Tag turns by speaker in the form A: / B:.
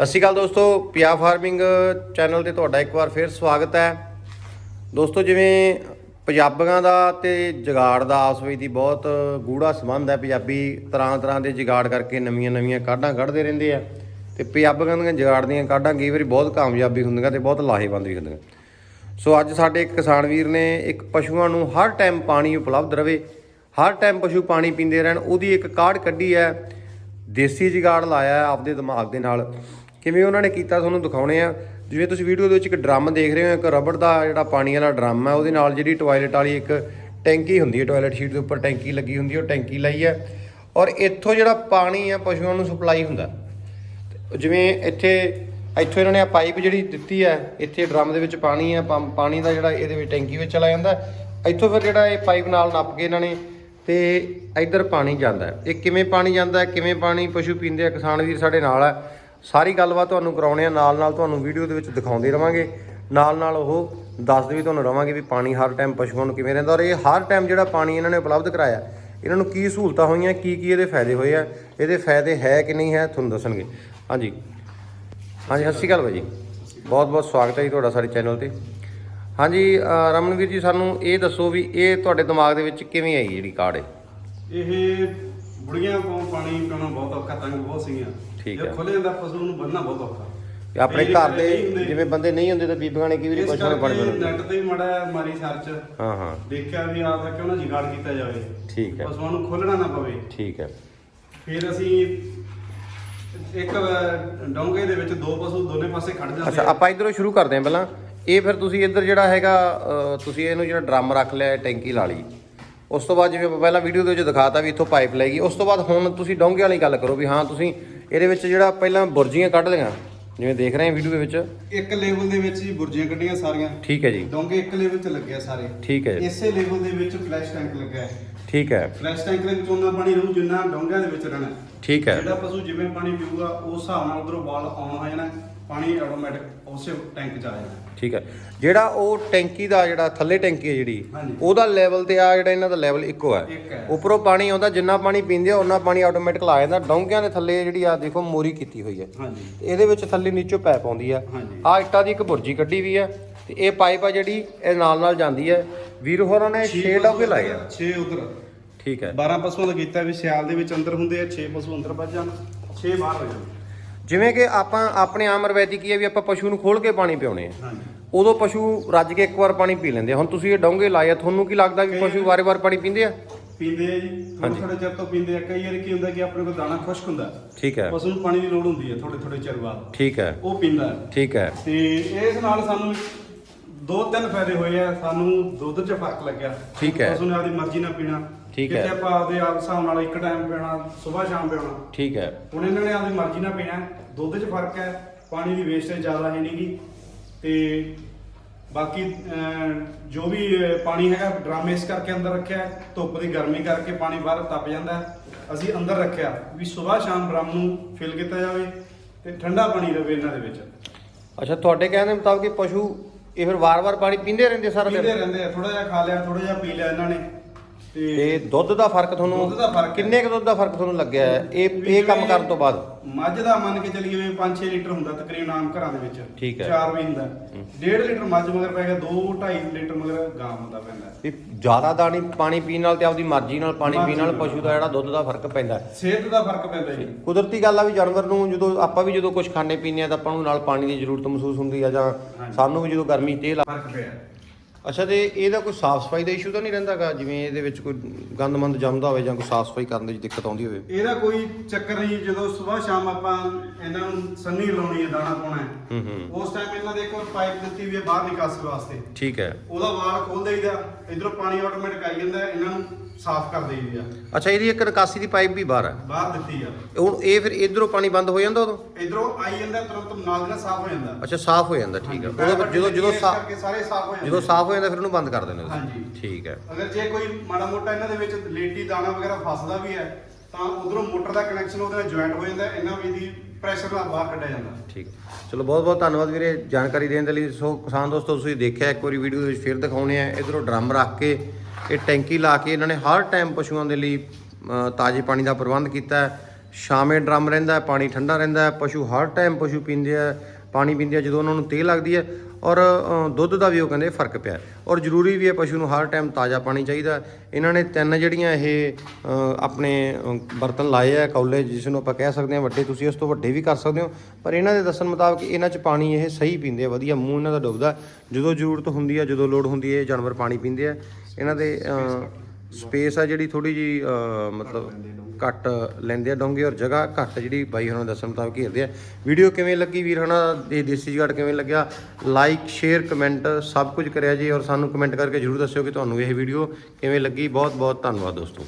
A: ਸਤਿ ਸ਼੍ਰੀ ਅਕਾਲ ਦੋਸਤੋ, ਪਿਆ ਫਾਰਮਿੰਗ ਚੈਨਲ ਤੇ ਤੁਹਾਡਾ ਇੱਕ ਵਾਰ ਫਿਰ ਸਵਾਗਤ ਹੈ। ਦੋਸਤੋ, ਜਿਵੇਂ ਪੰਜਾਬੀਆਂ ਦਾ ਤੇ ਜਗਾੜ ਦਾ ਆਪਸ ਵਿੱਚ ਦੀ ਬਹੁਤ ਗੂੜਾ ਸੰਬੰਧ ਹੈ। ਪੰਜਾਬੀ ਤਰ੍ਹਾਂ ਤਰ੍ਹਾਂ ਦੇ ਜਗਾੜ ਕਰਕੇ ਨਵੀਆਂ ਨਵੀਆਂ ਕਾਢਾਂ ਕੱਢਦੇ ਰਹਿੰਦੇ ਆ ਤੇ ਪੰਜਾਬੀਆਂ ਦੀਆਂ ਜਗਾੜ ਦੀਆਂ ਕਾਢਾਂ ਕਈ ਵਾਰੀ ਬਹੁਤ ਕਾਮਯਾਬੀ ਹੁੰਦੀਆਂ ਤੇ ਬਹੁਤ ਲਾਹੇਵੰਦ ਵੀ ਹੁੰਦੀਆਂ। ਸੋ ਅੱਜ ਸਾਡੇ ਇੱਕ ਕਿਸਾਨ ਵੀਰ ਨੇ ਇੱਕ ਪਸ਼ੂਆਂ ਨੂੰ ਹਰ ਟਾਈਮ ਪਾਣੀ ਉਪਲਬਧ ਰਵੇ, ਹਰ ਟਾਈਮ ਪਸ਼ੂ ਪਾਣੀ ਪੀਂਦੇ ਰਹਿਣ, ਉਹਦੀ ਇੱਕ ਕਾਢ ਕੱਢੀ ਹੈ। ਦੇਸੀ ਜਗਾੜ ਲਾਇਆ ਆਪਦੇ ਦਿਮਾਗ ਦੇ ਨਾਲ। ਕਿਵੇਂ ਉਹਨਾਂ ਨੇ ਕੀਤਾ ਤੁਹਾਨੂੰ ਦਿਖਾਉਣੇ ਆ? ਜਿਵੇਂ ਤੁਸੀਂ ਵੀਡੀਓ ਦੇ ਵਿੱਚ ਇੱਕ ਡਰਮ ਦੇਖ ਰਹੇ ਹੋ, ਇੱਕ ਰਬੜ ਦਾ ਜਿਹੜਾ ਪਾਣੀ ਵਾਲਾ ਡਰਮ ਹੈ ਉਹਦੇ ਨਾਲ ਜਿਹੜੀ ਟਾਇਲਟ ਵਾਲੀ ਇੱਕ ਟੈਂਕੀ ਹੁੰਦੀ ਹੈ ਟਾਇਲਟ ਸ਼ੀਟ ਦੇ ਉੱਪਰ ਟੈਂਕੀ ਲੱਗੀ ਹੁੰਦੀ ਹੈ, ਉਹ ਟੈਂਕੀ ਲਈ ਹੈ ਔਰ ਇੱਥੋਂ ਜਿਹੜਾ ਪਾਣੀ ਹੈ ਪਸ਼ੂਆਂ ਨੂੰ ਸਪਲਾਈ ਹੁੰਦਾ। ਜਿਵੇਂ ਇੱਥੇ, ਇੱਥੋਂ ਇਹਨਾਂ ਨੇ ਆ ਪਾਈਪ ਜਿਹੜੀ ਦਿੱਤੀ ਹੈ ਇੱਥੇ ਡਰਮ ਦੇ ਵਿੱਚ ਪਾਣੀ ਹੈ ਪੰਪ- ਪਾਣੀ ਦਾ ਜਿਹੜਾ ਇਹਦੇ ਵਿੱਚ ਟੈਂਕੀ ਵਿੱਚ ਚਲਾ ਜਾਂਦਾ। ਇੱਥੋਂ ਫਿਰ ਜਿਹੜਾ ਇਹ ਪਾਈਪ ਨਾਲ ਨੱਪ ਕੇ ਇਹਨਾਂ ਨੇ ਤੇ ਇੱਧਰ ਪਾਣੀ ਜਾਂਦਾ। ਇਹ ਕਿਵੇਂ ਪਾਣੀ ਜਾਂਦਾ, ਕਿਵੇਂ ਪਾਣੀ ਪਸ਼ੂ ਪੀਂਦੇ ਆ, ਕਿਸਾਨ ਵੀਰ ਸਾਡੇ ਨਾਲ ਹੈ ਸਾਰੀ ਗੱਲਬਾਤ ਤੁਹਾਨੂੰ ਕਰਾਉਣੇ ਆ, ਨਾਲ ਨਾਲ ਤੁਹਾਨੂੰ ਵੀਡੀਓ ਦੇ ਵਿੱਚ ਦਿਖਾਉਂਦੇ ਰਵਾਂਗੇ। ਨਾਲ ਨਾਲ ਉਹ ਦੱਸਦੇ ਵੀ ਤੁਹਾਨੂੰ ਰਵਾਂਗੇ ਵੀ ਪਾਣੀ ਹਰ ਟਾਈਮ ਪਸ਼ੂਆਂ ਨੂੰ ਕਿਵੇਂ ਰਹਿੰਦਾ ਔਰ ਇਹ ਹਰ ਟਾਈਮ ਜਿਹੜਾ ਪਾਣੀ ਇਹਨਾਂ ਨੇ ਉਪਲਬਧ ਕਰਾਇਆ, ਇਹਨਾਂ ਨੂੰ ਕੀ ਸਹੂਲਤਾਂ ਹੋਈਆਂ, ਕੀ ਕੀ ਇਹਦੇ ਫਾਇਦੇ ਹੋਏ ਆ, ਇਹਦੇ ਫਾਇਦੇ ਹੈ ਕਿ ਨਹੀਂ ਹੈ ਤੁਹਾਨੂੰ ਦੱਸਣਗੇ। ਹਾਂਜੀ। ਹਾਂਜੀ, ਸਤਿ ਸ਼੍ਰੀ ਅਕਾਲ ਭਾਈ ਜੀ। ਬਹੁਤ ਬਹੁਤ ਸਵਾਗਤ ਹੈ ਜੀ ਤੁਹਾਡਾ ਸਾਡੇ ਚੈਨਲ ਤੇ। ਹਾਂਜੀ ਰਮਨਵੀਰ ਜੀ, ਸਾਨੂੰ ਇਹ ਦੱਸੋ ਵੀ ਇਹ ਤੁਹਾਡੇ ਦਿਮਾਗ ਦੇ ਵਿੱਚ ਕਿਵੇਂ ਆਈ ਜਿਹੜੀ ਕਾਰਡ ਹੈ
B: ਇਹ ਬੁੜੀਆਂ ਕੋਲ ਪਾਣੀ ਪੀਣਾ ਬਹੁਤ ਔਖਾ ਤੰਗ ਬਹੁਤ ਸੀਗੀਆਂ।
A: ਠੀਕ ਹੈ।
B: ਖੁੱਲੇ ਜਾਂਦਾ ਪਸ਼ੂ ਨੂੰ ਬੰਨਣਾ ਬਹੁਤ ਔਖਾ।
A: ਆਪਣੇ ਘਰ ਦੇ
B: ਨਹੀਂ ਹੁੰਦੇ।
A: ਜਿਵੇਂ ਬੰਦੇ ਨਹੀਂ ਹੁੰਦੇ ਤਾਂ ਬੀਬੀਆਂ ਨੇ ਕਈ ਵਾਰੀ
B: ਇਸ
A: ਪਸ਼ੂਆਂ ਨੂੰ
B: ਕਰਕੇ
A: ਪਾਉਂਦੇ
B: ਨੈਟ ਤੇ ਵੀ ਮੜਾ ਮਾਰੀ ਸਰਚ
A: ਹਾਂ ਹਾਂ।
B: ਦੇਖਿਆ ਵੀ ਆ ਤਾਂ ਕਿਉਂ ਨਾ ਜਿਗਾੜ ਕੀਤਾ ਜਾਵੇ।
A: ਠੀਕ ਹੈ।
B: ਪਸ਼ੂਆਂ ਨੂੰ ਖੋਲਣਾ ਨਾ ਪਵੇ।
A: ਠੀਕ ਹੈ।
B: ਫਿਰ ਅਸੀਂ ਇੱਕ ਡੋਂਗੇ ਦੇ ਵਿੱਚ ਦੋ ਪਸ਼ੂ ਦੋਨੇ ਪਾਸੇ ਖੜ ਜਾਂਦੇ
A: ਅੱਛਾ
B: ਆ।
A: ਆਪਾਂ ਇਧਰੋਂ ਸ਼ੁਰੂ ਕਰਦੇ ਹਾਂ ਪਹਿਲਾਂ। ਇਹ ਫਿਰ ਤੁਸੀਂ ਇੱਧਰ ਜਿਹੜਾ ਹੈਗਾ ਤੁਸੀਂ ਇਹਨੂੰ ਜਿਹੜਾ ਡਰਮ ਰੱਖ ਲਿਆ ਟੈਂਕੀ ਲਾ ਲਈ। ਉਸ ਤੋਂ ਬਾਅਦ ਜਿਵੇਂ ਆਪਾਂ ਪਹਿਲਾਂ ਵੀਡੀਓ ਦੇ ਵਿੱਚ ਦਿਖਾਤਾ ਵੀ ਇੱਥੋਂ ਪਾਈਪ ਲੈ ਗਈ ਉਸ ਤੋਂ ਬਾਅਦ ਹੁਣ ਤੁਸੀਂ ਡੋਂਗੇ ਵਾਲੀ ਗੱਲ ਕਰੋ ਵੀ ਹਾਂ ਤੁਸੀਂ ਇਹਦੇ ਵਿੱਚ ਜਿਹੜਾ ਪਹਿਲਾਂ ਬੁਰਜੀਆਂ ਕੱਢ ਲਈਆਂ ਜਿਵੇਂ ਦੇਖ ਰਹੇ ਹਾਂ ਵੀਡੀਓ ਦੇ ਵਿੱਚ।
B: ਇੱਕ ਲੈਵਲ ਦੇ ਵਿੱਚ ਹੀ ਬੁਰਜੀਆਂ ਕੱਢੀਆਂ ਸਾਰੀਆਂ।
A: ਠੀਕ ਹੈ ਜੀ।
B: ਡੋਂਗੇ ਇੱਕ ਲੈਵਲ 'ਚ ਲੱਗਿਆ ਸਾਰੇ।
A: ਠੀਕ ਹੈ ਜੀ।
B: ਇਸੇ ਲੈਵਲ ਦੇ ਵਿੱਚ ਫਲੈਸ਼ ਟੈਂਕ ਲੱਗਾ ਹੈ।
A: ਠੀਕ ਹੈ।
B: ਫਲੈਸ਼ ਟੈਂਕ ਦੇ ਵਿੱਚ ਉਹਨਾਂ ਪਾਣੀ ਰਹੂ ਜਿੰਨਾ ਡੋਂਗਿਆਂ ਦੇ ਵਿੱਚ ਰਹਿਣਾ
A: ਠੀਕ ਹੈ।
B: ਜਿਹੜਾ ਪਸ਼ੂ ਜਿਵੇਂ ਪਾਣੀ ਪੀਊਗਾ ਉਸ ਹਿਸਾਬ ਨਾਲ ਉਧਰੋਂ ਬਾਲ ਆਉਣ ਹੋ ਜਾਣਾ ਪਾਣੀ ਆਟੋਮੈਟਿਕ ਉਸੇ ਟੈਂਕ 'ਚ ਆ ਜਾਣਾ
A: ਠੀਕ ਹੈ। ਜਿਹੜਾ ਉਹ ਟੈਂਕੀ ਦਾ ਜਿਹੜਾ ਥੱਲੇ ਟੈਂਕੀ ਹੈ ਜਿਹੜੀ
B: ਹਾਂਜੀ।
A: ਉਹਦਾ ਲੈਵਲ ਤੇ ਆ ਜਿਹੜਾ ਇਹਨਾਂ ਦਾ ਲੈਵਲ ਇੱਕੋ ਹੈ।
B: ਇੱਕ ਹੈ।
A: ਉੱਪਰੋਂ ਪਾਣੀ ਆਉਂਦਾ ਜਿੰਨਾ ਪਾਣੀ ਪੀਂਦੇ ਆ ਉਹਨਾਂ ਪਾਣੀ ਆਟੋਮੈਟਿਕ ਲਾ ਜਾਂਦਾ। ਡੌਂਕਿਆਂ ਦੇ ਥੱਲੇ ਜਿਹੜੀ ਆ ਦੇਖੋ ਮੋਰੀ ਕੀਤੀ ਹੋਈ ਹੈ।
B: ਹਾਂਜੀ।
A: ਇਹਦੇ ਵਿੱਚ ਥੱਲੇ ਨੀਚੋਂ ਪੈਪ ਆਉਂਦੀ ਆ
B: ਹਾਂਜੀ।
A: ਆ ਇੱਟਾਂ ਦੀ ਇੱਕ ਬੁਰਜੀ ਕੱਢੀ ਵੀ ਆ ਤੇ ਇਹ ਪਾਈਪ ਆ ਜਿਹੜੀ ਇਹ ਨਾਲ ਨਾਲ ਜਾਂਦੀ ਹੈ। ਵੀਰ ਹੋਰਾਂ ਨੇ 6 ਡੱਬੇ ਲਾਏ ਆ।
B: 6 ਉਧਰ।
A: ਠੀਕ ਹੈ।
B: 12 ਪਸ਼ੂਆਂ ਦਾ ਕੀਤਾ ਵੀ ਸਿਆਲ ਦੇ ਵਿੱਚ ਅੰਦਰ ਹੁੰਦੇ ਆ 6 ਪਸ਼ੂ ਅੰਦਰ ਵੱਜ ਜਾਣ 6 ਬਾਹਰ ਹੋ ਜਾਣ।
A: ਜਿਵੇਂ ਕਿ ਆਪਾਂ ਆਪਣੇ ਆਮ ਰਵਾਇਤੀ ਕੀ ਹੈ ਵੀ ਆਪਾਂ ਪਸ਼ੂ ਨੂੰ ਖੋਲ ਕੇ ਪਾਣੀ ਪਿਉਣੇ ਆ।
B: ਹਾਂਜੀ।
A: ਉਦੋਂ ਪਸ਼ੂ ਰੱਜ ਕੇ ਇੱਕ ਵਾਰ ਪਾਣੀ ਪੀ ਲੈਂਦੇ ਆ। ਹੁਣ ਤੁਸੀਂ ਇਹ ਡੋਂਗੇ ਲਾਏ ਆ ਤੁਹਾਨੂੰ ਕੀ ਲੱਗਦਾ ਵੀ ਪਸ਼ੂ ਵਾਰ-ਵਾਰ ਪਾਣੀ ਪੀਂਦੇ ਆ?
B: ਪੀਂਦੇ ਆ ਜੀ। ਥੋੜੇ ਥੋੜੇ ਚਿਰ ਤੋਂ ਪੀਂਦੇ ਆ। ਕਈ ਵਾਰ ਕੀ ਹੁੰਦਾ ਕਿ ਆਪਣੇ ਕੋਲ ਦਾਣਾ ਖੁਸ਼ਕ ਹੁੰਦਾ।
A: ਠੀਕ ਹੈ।
B: ਪਸ਼ੂ ਨੂੰ ਪਾਣੀ ਦੀ ਲੋੜ ਹੁੰਦੀ ਹੈ ਥੋੜੇ ਥੋੜੇ ਚਿਰ ਬਾਅਦ।
A: ਠੀਕ ਹੈ।
B: ਉਹ ਪੀਂਦਾ ਹੈ।
A: ਠੀਕ ਹੈ।
B: ਤੇ ਇਸ ਨਾਲ ਸਾਨੂੰ ਦੋ ਤਿੰਨ ਫਾਇਦੇ ਹੋਏ ਆ। ਸਾਨੂੰ ਦੁੱਧ 'ਚ ਫ਼ਰਕ ਲੱਗਿਆ।
A: ਠੀਕ ਹੈ।
B: ਪਸ਼ੂ ਨੇ ਆਪਦੀ ਮਰਜ਼ੀ ਨਾਲ ਪੀਣਾ।
A: ਠੀਕ ਹੈ।
B: ਕਿਤੇ ਆਪਾਂ ਆਪਦੇ ਆਪ ਹਿਸਾਬ ਨਾਲ ਇੱਕ ਟਾਈਮ ਪੀਣਾ ਸਵੇਰ ਸ਼ਾਮ ਪੀਣਾ
A: ਠੀਕ ਹੈ।
B: ਹੁਣ ਇਹਨਾਂ ਨੇ ਆਪਦੀ ਮਰਜ਼ੀ ਨਾਲ ਪੀਣਾ ਦੁੱਧ 'ਚ ਫ਼ਰਕ ਹੈ ਪਾਣੀ ਦੀ ਵੇਸਟੇਜ ਜ਼ਿਆਦਾ ਹੈ ਨਹੀਂਗੀ ਤੇ ਬਾਕੀ ਜੋ ਵੀ ਅਹ, ਪਾਣੀ ਹੈਗਾ ਡਰਮ ਇਸ ਕਰਕੇ ਅੰਦਰ ਰੱਖਿਆ ਹੈ। ਧੁੱਪ ਦੀ ਗਰਮੀ ਕਰਕੇ ਪਾਣੀ ਬਾਹਰ ਤਪ ਜਾਂਦਾ ਹੈ। ਅਸੀਂ ਅੰਦਰ ਰੱਖਿਆ ਵੀ ਸਵੇਰ ਸ਼ਾਮ ਡਰਮ ਨੂੰ ਫਿਲ ਕੀਤਾ ਜਾਵੇ ਤੇ ਠੰਡਾ ਪਾਣੀ ਰਵੇ ਇਹਨਾਂ ਦੇ ਵਿੱਚ।
A: ਅੱਛਾ ਤੁਹਾਡੇ ਕਹਿਣ ਦੇ ਮੁਤਾਬਕ ਇਹ ਪਸ਼ੂ ਇਹ ਫਿਰ ਵਾਰ-ਵਾਰ ਪਾਣੀ ਪੀਂਦੇ ਰਹਿੰਦੇ ਸਾਰਾ
B: ਪੀਂਦੇ
A: ਦਿਨ
B: ਰਹਿੰਦੇ ਆ ਥੋੜਾ ਜਿਹਾ ਖਾ ਲਿਆ ਥੋੜਾ ਜਿਹਾ ਪੀ ਲਿਆ ਇਹਨਾਂ ਨੇ। ਤੇ
A: ਦੁੱਧ ਦਾ ਫ਼ਰਕ ਤੁਹਾਨੂੰ
B: ਦੁੱਧ ਦਾ ਫ਼ਰਕ ਹੈ।
A: ਕਿੰਨੇ ਕੁ ਦੁੱਧ ਦਾ ਫ਼ਰਕ ਤੁਹਾਨੂੰ ਲੱਗਿਆ ਹੈ? ਇਹ ਇਹ ਕੰਮ ਕਰਨ ਤੋਂ ਬਾਅਦ।
B: ਮੱਝ ਦਾ ਮੰਨ ਕੇ ਚੱਲੀਏ ਵੀ 5-6 ਲੀਟਰ ਹੁੰਦਾ ਤਕਰੀਬਨ ਆਮ ਘਰਾਂ ਦੇ ਵਿੱਚ।
A: ਠੀਕ ਹੈ।
B: 4 ਵੀ ਹੁੰਦਾ। 1.5 ਲੀਟਰ ਮੱਝ ਮਗਰ ਪੈ ਗਿਆ 2-2.5 ਲੀਟਰ ਮਗਰ ਗਾਂ ਹੁੰਦਾ ਪੈਂਦਾ।
A: ਵੀ ਜ਼ਿਆਦਾ ਦਾਣੀ ਪਾਣੀ ਪੀਣ ਨਾਲ ਤੇ ਆਪਦੀ ਮਰਜ਼ੀ ਨਾਲ ਪਾਣੀ ਪੀਣ ਨਾਲ ਪਸ਼ੂ ਦਾ ਜਿਹੜਾ ਦੁੱਧ ਦਾ ਫ਼ਰਕ ਪੈਂਦਾ ਹੈ।
B: ਸਿਹਤ ਦਾ ਫ਼ਰਕ ਪੈਂਦਾ ਜੀ।
A: ਕੁਦਰਤੀ ਗੱਲ ਆ ਵੀ ਜਾਨਵਰ ਨੂੰ ਜਦੋਂ ਆਪਾਂ ਵੀ ਜਦੋਂ ਕੁਝ ਖਾਣੇ ਪੀਂਦੇ ਆ ਤਾਂ ਆਪਾਂ ਨੂੰ ਨਾਲ ਪਾਣੀ ਦੀ ਜ਼ਰੂਰਤ ਮਹਿਸੂਸ ਹੁੰਦੀ ਆ ਜਾਂ। ਸਾਨੂੰ ਵੀ ਜਦੋਂ ਗਰਮੀ ਤੇਲ
B: ਫ਼ਰਕ ਪਿਆ।
A: ਅੱਛਾ ਤੇ ਇਹਦਾ ਕੋਈ ਸਾਫ਼ ਸਫ਼ਾਈ ਦਾ ਇਸ਼ੂ ਤਾਂ ਨਹੀਂ ਰਹਿੰਦਾਗਾ ਜਿਵੇਂ ਇਹਦੇ ਵਿੱਚ ਕੋਈ ਗੰਦਮੰਦ ਜੰਮਦਾ ਹੋਵੇ ਜਾਂ ਕੋਈ ਸਾਫ਼ ਸਫ਼ਾਈ ਕਰਨ ਦੇ ਵਿੱਚ ਦਿੱਕਤ ਆਉਂਦੀ ਹੋਵੇ?
B: ਇਹਦਾ ਕੋਈ ਚੱਕਰ ਨਹੀਂ ਜਦੋਂ ਸਵੇਰ ਸ਼ਾਮ ਆਪਾਂ ਇਹਨਾਂ ਨੂੰ ਸੰਨੀ ਲਾਉਣੀ ਹੈ ਦਾਣਾ ਪਾਉਣਾ ਹੈ
A: ਹੂੰ ਹੂੰ।
B: ਉਸ ਟਾਈਮ ਇਹਨਾਂ ਦੇ ਇੱਕ ਪਾਈਪ ਦਿੱਤੀ ਵੀ ਹੈ ਬਾਹਰ ਨਿਕਾਸੀ ਵਾਸਤੇ।
A: ਠੀਕ ਹੈ।
B: ਉਹਦਾ ਵਾਲ ਖੋਲ ਦੇਈਦਾ ਇਧਰੋਂ ਪਾਣੀ ਆਟੋਮੈਟਿਕ ਆਈ ਜਾਂਦਾ ਹੈ, ਇਹਨਾਂ ਨੂੰ ਸਾਫ਼ ਕਰ ਦੇਈਦੀ ਆ।
A: ਅੱਛਾ ਇਹਦੀ ਇੱਕ ਨਿਕਾਸੀ ਦੀ ਪਾਈਪ ਵੀ ਬਾਹਰ ਹੈ
B: ਬਾਹਰ ਦਿੱਤੀ ਆ।
A: ਹੁਣ ਇਹ ਫਿਰ ਇਧਰੋਂ ਪਾਣੀ ਬੰਦ ਹੋ ਜਾਂਦਾ ਉਦੋਂ?
B: ਇਧਰੋਂ ਆਈ ਜਾਂਦਾ ਤੁਰੰਤ ਨਾਲ ਦੀ ਨਾਲ ਸਾਫ਼ ਹੋ ਜਾਂਦਾ।
A: ਅੱਛਾ ਸਾਫ਼ ਹੋ ਜਾਂਦਾ ਠੀਕ ਹੈ ਉਦੋਂ ਫਿਰ ਜਦੋਂ ਜਦੋਂ
B: ਇਸ
A: ਸਾ-
B: ਕਰਕੇ ਸਾਰੇ ਸਾਫ਼ ਹੋ ਜਾਂਦੇ
A: ਜਦੋਂ ਸਾਫ਼ ਹੋ ਜਾਂਦਾ ਫਿਰ ਉਹਨੂੰ ਬੰਦ ਕਰ ਦਿੰਦੇ ਤੁਸੀਂ।
B: ਹਾਂਜੀ।
A: ਠੀਕ ਹੈ
B: ਅਗਰ ਜੇ ਕੋਈ ਮਾੜਾ ਮੋਟਾ ਇਹਨਾਂ ਦੇ ਵਿੱਚ ਲੇਟੀ ਦਾਣਾ ਵਗੈਰਾ ਫਸਦਾ ਵੀ ਹੈ ਤਾਂ ਉਧਰੋਂ ਮੋਟਰ ਦਾ ਕਨੈਕਸ਼ਨ ਉਹਦੇ ਨਾਲ ਜੁਆਇੰਟ ਹੋ ਜਾਂਦਾ ਇਹਨਾਂ ਵੀ ਦੀ ਪ੍ਰੈਸ਼ਰ ਨਾਲ ਬਾਹਰ ਕੱਢਿਆ ਜਾਂਦਾ।
A: ਠੀਕ। ਚਲੋ ਬਹੁਤ ਬਹੁਤ ਧੰਨਵਾਦ ਵੀਰੇ ਜਾਣਕਾਰੀ ਦੇਣ ਦੇ ਲਈ। ਸੋ ਕਿਸਾਨ ਦੋਸਤੋ ਤੁਸੀਂ ਦੇਖਿਆ ਇੱਕ ਵਾਰੀ ਵੀਡੀਓ ਵਿੱਚ ਫਿਰ ਦਿਖਾਉਣੇ ਆ। ਇਧਰੋਂ ਡਰਮ ਰੱਖ ਕੇ ਇਹ ਟੈਂਕੀ ਲਾ ਕੇ ਇਹਨਾਂ ਨੇ ਹਰ ਟਾਈਮ ਪਸ਼ੂਆਂ ਦੇ ਲਈ ਤਾਜ਼ੇ ਪਾਣੀ ਦਾ ਪ੍ਰਬੰਧ ਕੀਤਾ ਹੈ। ਛਾਵੇਂ ਡਰਮ ਰਹਿੰਦਾ ਹੈ, ਪਾਣੀ ਠੰਡਾ ਰਹਿੰਦਾ ਹੈ। ਪਸ਼ੂ ਹਰ ਟਾਈਮ ਪਸ਼ੂ ਪੀਂਦੇ ਆ, ਪਾਣੀ ਪੀਂਦੇ ਆ, ਜਦੋਂ ਉਹਨਾਂ ਨੂੰ ਤੇਹ ਲੱਗਦੀ ਹੈ ਔਰ ਦੁੱਧ ਦਾ ਵੀ ਉਹ ਕਹਿੰਦੇ ਫ਼ਰਕ ਪਿਆ ਔਰ ਜ਼ਰੂਰੀ ਵੀ ਹੈ ਪਸ਼ੂ ਨੂੰ ਹਰ ਟਾਈਮ ਤਾਜ਼ਾ ਪਾਣੀ ਚਾਹੀਦਾ ਇਹਨਾਂ ਨੇ ਤਿੰਨ ਜਿਹੜੀਆਂ ਇਹ ਆਪਣੇ ਬਰਤਨ ਲਾਏ ਆ, ਕੌਲੇ ਜਿਸ ਨੂੰ ਆਪਾਂ ਕਹਿ ਸਕਦੇ ਹਾਂ, ਵੱਡੇ ਤੁਸੀਂ ਉਸ ਤੋਂ ਵੱਡੇ ਵੀ ਕਰ ਸਕਦੇ ਹੋ। ਪਰ ਇਹਨਾਂ ਦੇ ਦੱਸਣ ਮੁਤਾਬਕ ਇਹਨਾਂ 'ਚ ਪਾਣੀ ਇਹ ਸਹੀ ਪੀਂਦੇ ਆ, ਵਧੀਆ ਮੂੰਹ ਇਹਨਾਂ ਦਾ ਡੁੱਬਦਾ ਜਦੋਂ ਜ਼ਰੂਰਤ ਹੁੰਦੀ ਆ ਜਦੋਂ ਲੋੜ ਹੁੰਦੀ ਹੈ, ਇਹ ਜਾਨਵਰ ਪਾਣੀ ਪੀਂਦੇ ਆ। ਇਹਨਾਂ ਦੇ ਸਪੇਸ ਆ ਜਿਹੜੀ ਥੋੜੀ ਜੀ ਮਤਲਬ ਘੱਟ ਲੈਂਦੇ ਆ ਡੋਂਗੇ ਔਰ ਜਗ੍ਹਾ ਘੱਟ ਜਿਹੜੀ ਬਾਈ ਹੋਣਾ ਦੱਸਣ ਮੁਤਾਬਕ ਘੇਰਦੇ ਆ ਵੀਡੀਓ ਕਿਵੇਂ ਲੱਗੀ ਵੀਰ ਹਣਾ? ਇਹ ਦੇਸੀ ਜਗੜ ਕਿਵੇਂ ਲੱਗਿਆ? ਲਾਈਕ ਸ਼ੇਅਰ ਕਮੈਂਟ ਸਭ ਕੁਝ ਕਰਿਆ ਜੀ ਔਰ ਸਾਨੂੰ ਕਮੈਂਟ ਕਰਕੇ ਜਰੂਰ ਦੱਸਿਓ ਕਿ ਤੁਹਾਨੂੰ ਇਹ ਵੀਡੀਓ ਕਿਵੇਂ ਲੱਗੀ। ਬਹੁਤ ਬਹੁਤ ਧੰਨਵਾਦ ਦੋਸਤੋ।